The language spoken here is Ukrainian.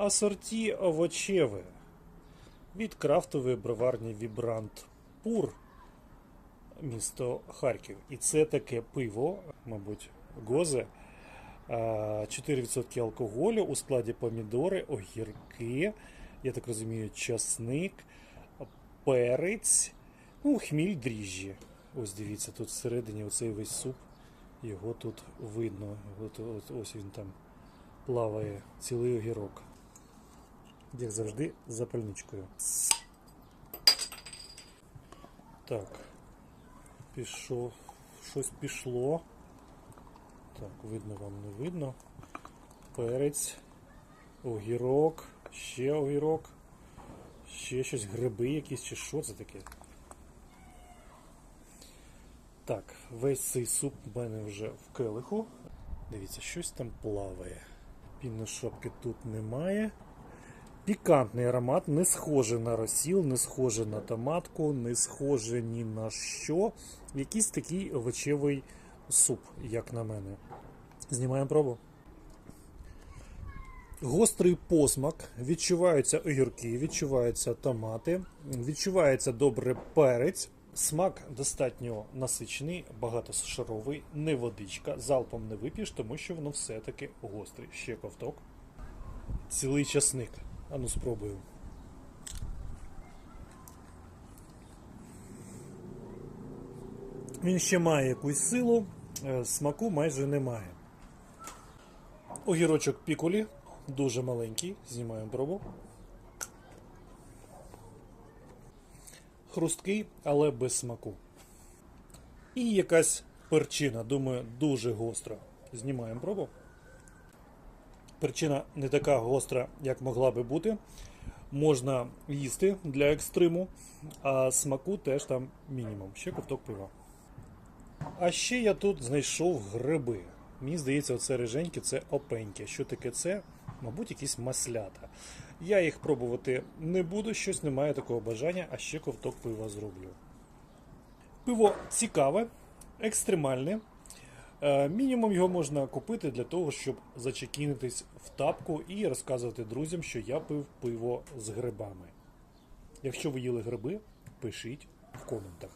асорті овочеве від крафтової броварні Вібрант Пур, місто Харків. І це таке пиво, мабуть, гозе. 4% алкоголю у складі помідори, огірки, я так розумію, часник, перець, ну, хміль дріжджі. Ось дивіться, тут всередині оцей весь суп. Його тут видно. От, от, ось він там плаває цілий огірок. Як завжди, з запальничкою. Так. Пішов. Щось пішло. Так, видно вам не видно. Перець, огірок, ще огірок, ще щось, гриби якісь чи що це таке. Так, весь цей суп в мене вже в келиху. Дивіться, щось там плаває. Пінної шапки тут немає. Пікантний аромат, не схоже на розсіл, не схоже на томатку, не схоже ні на що. Якийсь такий овочевий суп, як на мене. Знімаємо пробу. Гострий посмак, відчуваються огірки, відчуваються томати, відчувається добре перець. Смак достатньо насичений, багатошаровий, не водичка. Залпом не вип'єш, тому що воно все-таки гострий. Ще ковток. Цілий часник. Ану спробую. Він ще має якусь силу, е, смаку майже немає. Огірочок пікулі, дуже маленький, знімаємо пробу. Хрусткий, але без смаку. І якась перчина, думаю, дуже гостра. Знімаємо пробу. Перчина не така гостра, як могла би бути. Можна їсти для екстриму, а смаку теж там мінімум. Ще ковток пива. А ще я тут знайшов гриби. Мені здається, оце риженьки це опеньки. Що таке це? Мабуть, якісь маслята. Я їх пробувати не буду, щось немає такого бажання, а ще ковток пива зроблю. Пиво цікаве, екстремальне. Е, Мінімум його можна купити для того, щоб зачекінитись в тапку і розказувати друзям, що я пив пиво з грибами. Якщо ви їли гриби, пишіть в коментах.